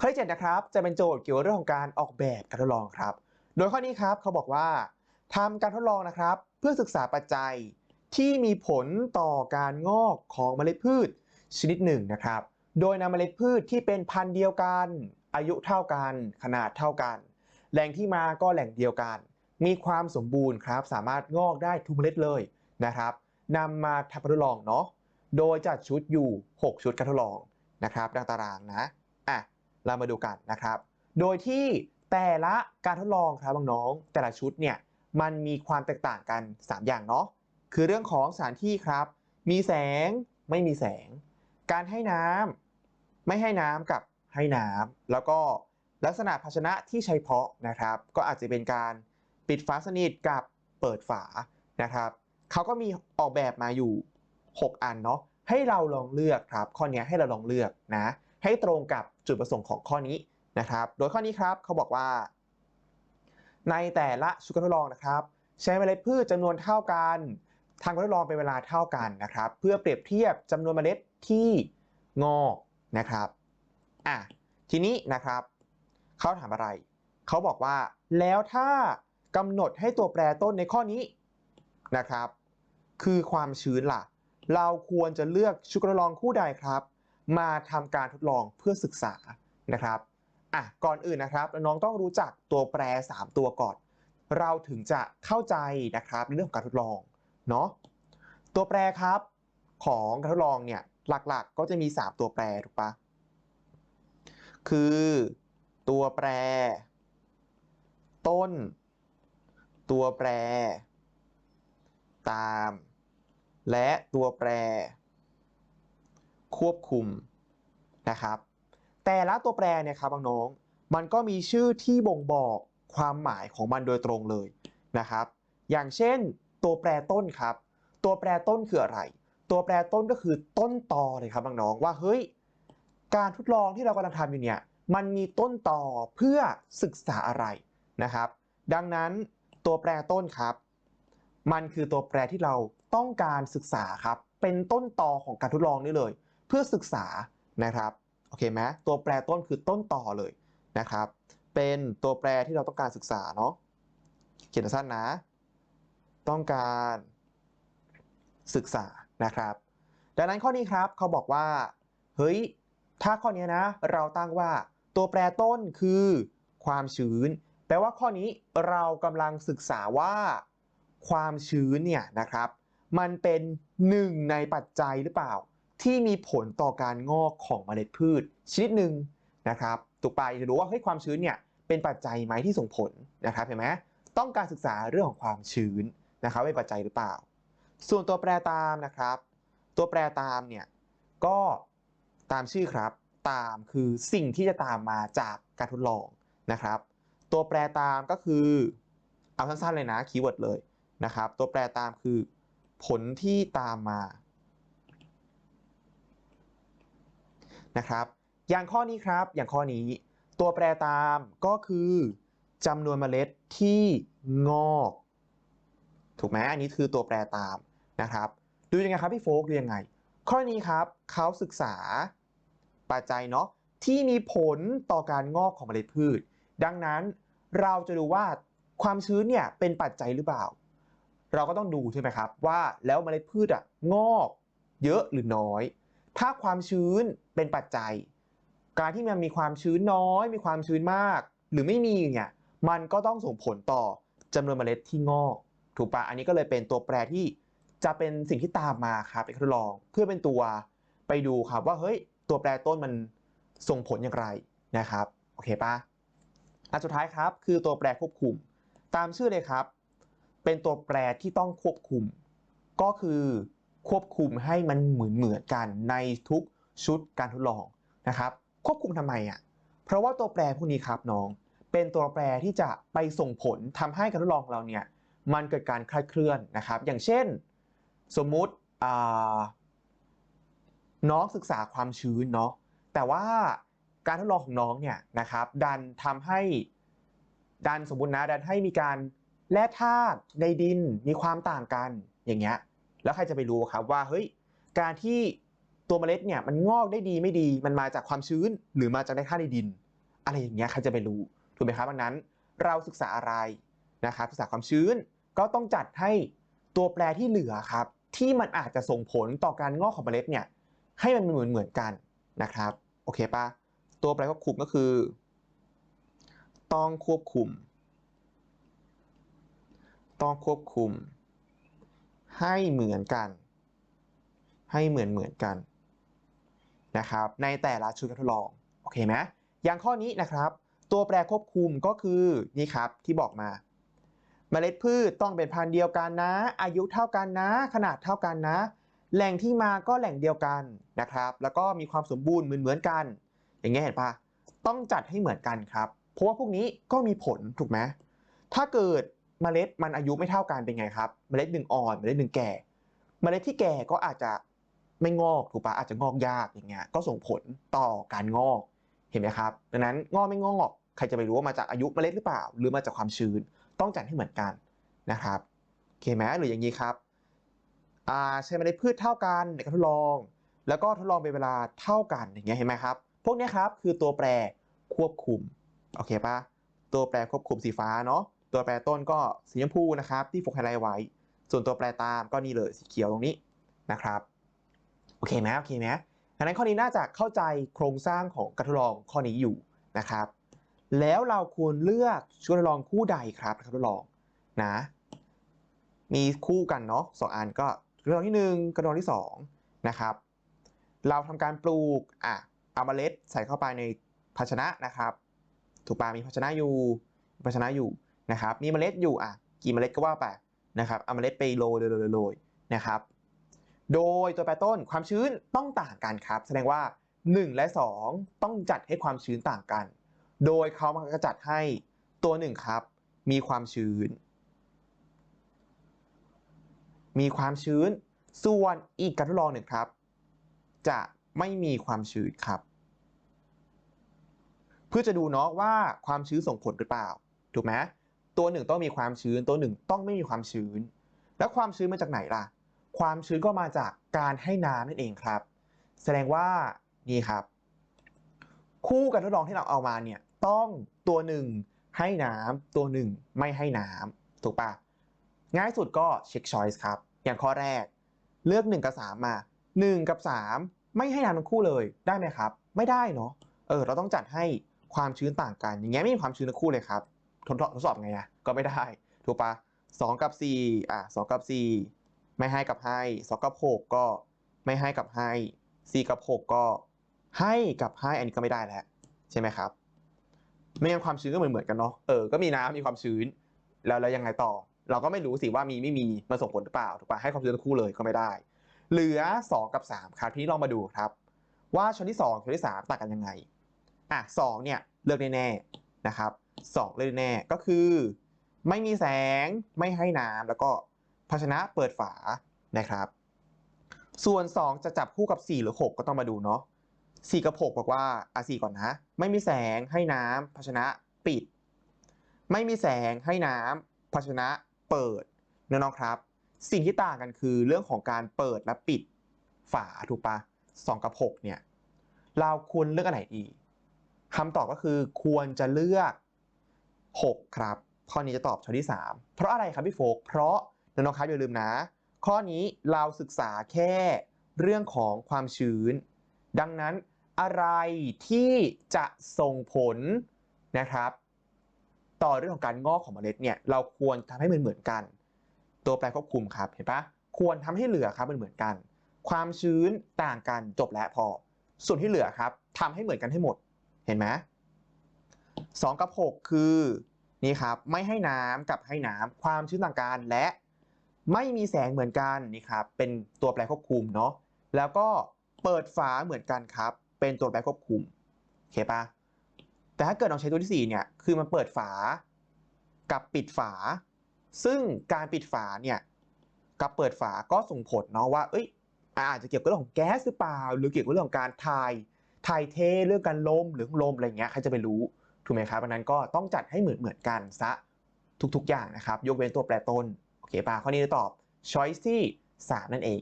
ข้อที่เจ็ดนะครับจะเป็นโจทย์เกี่ยวกับเรื่องของการออกแบบการทดลองครับ โดยข้อนี้ครับเขาบอกว่าทำการทดลองนะครับ เพื่อศึกษาปัจจัยที่มีผลต่อการงอกของเมล็ดพืชชนิดหนึ่งนะครับ โดยนำเมล็ดพืชที่เป็นพันธุ์เดียวกัน อายุเท่ากัน ขนาดเท่ากัน แหล่งที่มาก็แหล่งเดียวกัน มีความสมบูรณ์ครับ สามารถงอกได้ทุกเมล็ดเลยนะครับนำมาทำการทดลองเนาะ โดยจัดชุดอยู่ 6 ชุดการทดลองนะครับดังตารางนะ อะ เรามาดูกันนะครับ โดยที่แต่ละการทดลองครับน้องๆแต่ละชุดเนี่ยมันมีความแตกต่างกัน 3 อย่างเนาะคือเรื่องของสถานที่ครับ มีแสงไม่มีแสง การให้น้ำไม่ให้น้ำกับให้น้ำแล้วก็ลักษณะภาชนะที่ใช้เพาะนะครับ ก็อาจจะเป็นการปิดฝาสนิทกับเปิดฝานะครับเขาก็มีออกแบบมาอยู่ 6 อันเนาะให้เราลองเลือกครับ ข้อนี้ให้เราลองเลือกนะ ให้ตรงกับจุดประสงค์ของข้อนี้นะครับ โดยข้อนี้ครับเขาบอกว่า ในแต่ละชุดการทดลองนะครับ ใช้เมล็ดพืชจำนวนเท่ากันทางการทดลองเป็นเวลาเท่ากันนะครับ เพื่อเปรียบเทียบจำนวนเมล็ดที่งอกนะครับอะทีนี้นะครับเขาถามอะไรเขาบอกว่าแล้วถ้ากำหนดให้ตัวแปรต้นในข้อนี้นะครับ คือความชื้นล่ะ เราควรจะเลือกชุดทดลองคู่ใดครับ มาทำการทดลองเพื่อศึกษานะครับอะก่อนอื่นนะครับ น้องต้องรู้จักตัวแปร 3 ตัวก่อน เราถึงจะเข้าใจนะครับในเรื่องของการทดลองเนาะตัวแปรครับของการทดลองเนี่ยหลักๆก็จะมี 3 ตัวแปรถูกปะคือตัวแปร ต้น ตัวแปร ตาม และตัวแปร ควบคุมนะครับ แต่ละตัวแปรเนี่ยครับน้องๆมันก็มีชื่อที่บ่งบอกความหมายของมันโดยตรงเลยนะครับ อย่างเช่น ตัวแปรต้นครับ ตัวแปรต้นคืออะไร ตัวแปรต้นก็คือต้นตอเลยครับน้องๆว่าเฮ้ยการทดลองที่เรากำลังทำอยู่เนี่ยมันมีต้นต่อเพื่อศึกษาอะไรนะครับ ดังนั้นตัวแปรต้นครับ มันคือตัวแปรที่เราต้องการศึกษาครับ เป็นต้นต่อของการทดลองนี่เลย เพื่อศึกษานะครับโอเคไหมตัวแปรต้นคือต้นต่อเลยนะครับ เป็นตัวแปรที่เราต้องการศึกษาเนาะเขียนสั้นนะ ต้องการศึกษานะครับ ดังนั้นข้อนี้ครับเขาบอกว่าเฮ้ยถ้าข้อนี้นะ เราตั้งว่าตัวแปรต้นคือความชื้น แปลว่าข้อนี้เรากำลังศึกษาว่า ความชื้นเนี่ยนะครับ มันเป็นหนึ่งในปัจจัยหรือเปล่า ที่มีผลต่อการงอกของเมล็ดพืชชนิดหนึ่งนะครับถูกไปจะดูว่าเฮ้ยความชื้นเนี่ยเป็นปัจจัยไหมที่ส่งผลนะครับเห็นไหมต้องการศึกษาเรื่องของความชื้นนะครับเป็นปัจจัยหรือเปล่า ส่วนตัวแปรตามนะครับ ตัวแปรตามเนี่ยก็ตามชื่อครับ ตามคือสิ่งที่จะตามมาจากการทดลองนะครับ ตัวแปรตามก็คือเอาสั้นๆเลยนะคีย์เวิร์ดเลยนะครับ ตัวแปรตามคือผลที่ตามมา นะครับ อย่างข้อนี้ครับ อย่างข้อนี้ ตัวแปรตามก็คือจำนวนเมล็ดที่งอก ถูกไหมอันนี้คือตัวแปรตามนะครับ ดูยังไงครับพี่โฟกดูยังไง ข้อนี้ครับเขาศึกษาปัจจัยเนาะที่มีผลต่อการงอกของเมล็ดพืช ดังนั้นเราจะดูว่าความชื้นเนี่ยเป็นปัจจัยหรือเปล่า เราก็ต้องดูใช่ไหมครับว่าแล้วเมล็ดพืชอะงอกเยอะหรือน้อย ถ้าความชื้นเป็นปัจจัย การที่มันมีความชื้นน้อย มีความชื้นมาก หรือไม่มีเนี่ยมันก็ต้องส่งผลต่อจำนวนเมล็ดที่งอก ถูกปะอันนี้ก็เลยเป็นตัวแปรที่จะเป็นสิ่งที่ตามมาครับไปทดลอง เพื่อเป็นตัวไปดูครับว่าเฮ้ยตัวแปรต้นมันส่งผลอย่างไรนะครับโอเคปะอันสุดท้ายครับ คือตัวแปรควบคุม ตามชื่อเลยครับ เป็นตัวแปรที่ต้องควบคุม ก็คือ ควบคุมให้มันเหมือนเหมือนกันในทุกชุดการทดลองนะครับ ควบคุมทำไมอะเพราะว่าตัวแปรพวกนี้ครับน้อง เป็นตัวแปรที่จะไปส่งผลทำให้การทดลองเราเนี่ยมันเกิดการคลาดเคลื่อนนะครับ อย่างเช่น สมมุติน้องศึกษาความชื้นเนาะแต่ว่าการทดลองของน้องเนี่ยนะครับดันทำให้ดันสมมุตินะดันให้มีการแร่ธาตุในดินมีความต่างกันอย่างเงี้ย แล้วใครจะไปรู้ครับว่าเฮ้ยการที่ตัวเมล็ดเนี่ยมันงอกได้ดีไม่ดีมันมาจากความชื้นหรือมาจากแร่าในดิน อะไรอย่างเงี้ยใครจะไปรู้ถูกไหมครับดังนั้นเราศึกษาอะไรนะครับศึกษาความชื้นก็ต้องจัดให้ตัวแปรที่เหลือครับที่มันอาจจะส่งผลต่อการงอกของเมล็ดเนี่ยให้มันเหมือนเหมือนกันนะครับโอเคปะตัวแปรควบคุมก็คือ ต้องควบคุม ต้องควบคุม ให้เหมือนกัน ให้เหมือนเหมือนกันนะครับในแต่ละชุดการทดลองโอเคไหมอย่างข้อนี้นะครับ ตัวแปรควบคุมก็คือนี่ครับที่บอกมา เมล็ดพืชต้องเป็นพันธุ์เดียวกันนะ อายุเท่ากันนะ ขนาดเท่ากันนะ แหล่งที่มาก็แหล่งเดียวกันนะครับ แล้วก็มีความสมบูรณ์เหมือนเหมือนกัน อย่างเงี้ยเห็นปะต้องจัดให้เหมือนกันครับ เพราะว่าพวกนี้ก็มีผลถูกไหมถ้าเกิด เมล็ดมันอายุไม่เท่ากันเป็นไงครับ เมล็ดหนึ่งอ่อน เมล็ดหนึ่งแก่ เมล็ดที่แก่ก็อาจจะไม่งอกถูกปะอาจจะงอกยากอย่างเงี้ยก็ส่งผลต่อการงอกเห็นไหมครับ ดังนั้นงอกไม่งอกใครจะไปรู้ว่ามาจากอายุเมล็ดหรือเปล่า หรือมาจากความชื้นต้องจัดให้เหมือนกันนะครับโอเคไหมหรืออย่างนี้ครับใช้เมล็ดพืชเท่ากันในการทดลอง แล้วก็ทดลองเป็นเวลาเท่ากันอย่างเงี้ยเห็นไหมครับ พวกนี้ครับคือตัวแปรควบคุมโอเคปะตัวแปรควบคุมสีฟ้าเนาะ ตัวแปรต้นก็สีชมพูนะครับที่โฟกัสไฮไลท์ไว้ ส่วนตัวแปรตามก็นี่เลยสีเขียวตรงนี้นะครับ โอเคไหมโอเคไหมดังนั้นข้อนี้น่าจะเข้าใจโครงสร้างของการทดลองข้อนี้อยู่นะครับ แล้วเราควรเลือกชุดทดลองคู่ใดครับการทดลองนะ มีคู่กันเนาะสองอันก็ทดลองที่หนึ่งกับทดลองที่สองนะครับ เราทำการปลูกอะเอาเมล็ดใส่เข้าไปในภาชนะนะครับ ถูกปะมีภาชนะอยู่ภาชนะอยู่ นะครับมีเมล็ดอยู่อะกี่เมล็ดก็ว่าไปนะครับเอาเมล็ดไปโรยโรยโรยนะครับ โดยตัวแปรต้นความชื้นต้องต่างกันครับ แสดงว่า 1 และ 2 ต้องจัดให้ความชื้นต่างกัน โดยเขามันก็จัดให้ตัว1ครับ มีความชื้น มีความชื้น ส่วนอีกการทดลองหนึ่งครับ จะไม่มีความชื้นครับ เพื่อจะดูเนาะว่าความชื้นส่งผลหรือเปล่า ถูกไหม ตัวหนึ่งต้องมีความชื้น ตัวหนึ่งต้องไม่มีความชื้น แล้วความชื้นมาจากไหนล่ะ ความชื้นก็มาจากการให้น้ำนั่นเองครับ แสดงว่านี่ครับ คู่การทดลองที่เราเอามาเนี่ยต้องตัวหนึ่งให้น้ำตัวหนึ่งไม่ให้น้ำถูกปะง่ายสุดก็เช็คช้อยส์ครับ อย่างข้อแรก เลือก 1 กับ 3 มา 1 กับ 3 ไม่ให้น้ำทั้งคู่เลยได้ไหมครับ ไม่ได้เนาะเออเราต้องจัดให้ความชื้นต่างกัน อย่างเงี้ยไม่มีความชื้นทั้งคู่เลยครับ ทดทดสอบไงอะก็ไม่ได้ถูกปะ2กับ4อะ2กับ4ไม่ให้กับให้2กับ6ก็ไม่ให้กับให้4กับ6ก็ให้กับให้อันนี้ก็ไม่ได้แล้วใช่ไหมครับไม่งั้นความชื้นก็เหมือนเหมือนกันเนาะเออก็มีน้ำมีความชื้น แล้วแล้วยังไงต่อ เราก็ไม่รู้สิว่ามีไม่มีมาส่งผลหรือเปล่าถูกปะให้ความชื้นทั้งคู่เลยก็ไม่ได้ เหลือ 2 กับ 3 ครับทีนี้ลองมาดูครับ ว่าช้อนที่2ช้อนที่ 3ต่างกันยังไงอะ2เนี่ยเลือกแน่ๆ นะครับ2เลือกแน่ก็คือ ไม่มีแสงไม่ให้น้ำแล้วก็ภาชนะเปิดฝานะครับ ส่วน 2 จะจับคู่กับ 4 หรือ 6 ก็ต้องมาดูเนาะ4กับ 6 บอกว่าอะ4ก่อนนะ ไม่มีแสงให้น้ำภาชนะปิด ไม่มีแสงให้น้ำภาชนะเปิดน้องๆครับ สิ่งที่ต่างกันคือเรื่องของการเปิดและปิดฝาถูกปะ2กับ 6 เนี่ยเราควรเลือกอันไหนดี คำตอบก็คือควรจะเลือก 6 ครับ ข้อนี้จะตอบช้อยที่ 3 เพราะอะไรครับพี่โฟก เพราะน้องๆครับอย่าลืมนะ ข้อนี้เราศึกษาแค่เรื่องของความชื้น ดังนั้นอะไรที่จะส่งผลนะครับ ต่อเรื่องของการงอกของเมล็ดเนี่ยเราควรทำให้เหมันเหมือนกัน ตัวแปรควบคุมครับเห็นปะควรทำให้เหลือครับเหมันเหมือนกัน ความชื้นต่างกันจบแล้วพอ ส่วนที่เหลือครับทำให้เหมือนกันให้หมด เห็นไหมสองกับหกคือ นี่ครับ ไม่ให้น้ำกับให้น้ำความชื้นต่างกันและไม่มีแสงเหมือนกันนี่ครับ เป็นตัวแปรควบคุมเนาะแล้วก็เปิดฝาเหมือนกันครับ เป็นตัวแปรควบคุมโอเคปะแต่ถ้าเกิดเราใช้ตัวที่4เนี่ยคือมันเปิดฝากับปิดฝา ซึ่งการปิดฝาเนี่ยกับเปิดฝาก็ส่งผลเนาะว่าเอ้ยอาจจะเกี่ยวกับเรื่องของแก๊สหรือเปล่า หรือเกี่ยวกับเรื่องของการถ่าย ถ่ายเทเรื่องการลมหรือลมอะไรเงี้ยใครจะไปรู้ถูกไหมครับดังนั้นก็ต้องจัดให้เหมือนเหมือนกันซะทุกๆ อย่างนะครับ ยกเว้นตัวแปรต้นโอเคป่ะข้อนี้จะตอบ choice ที่3นั่นเอง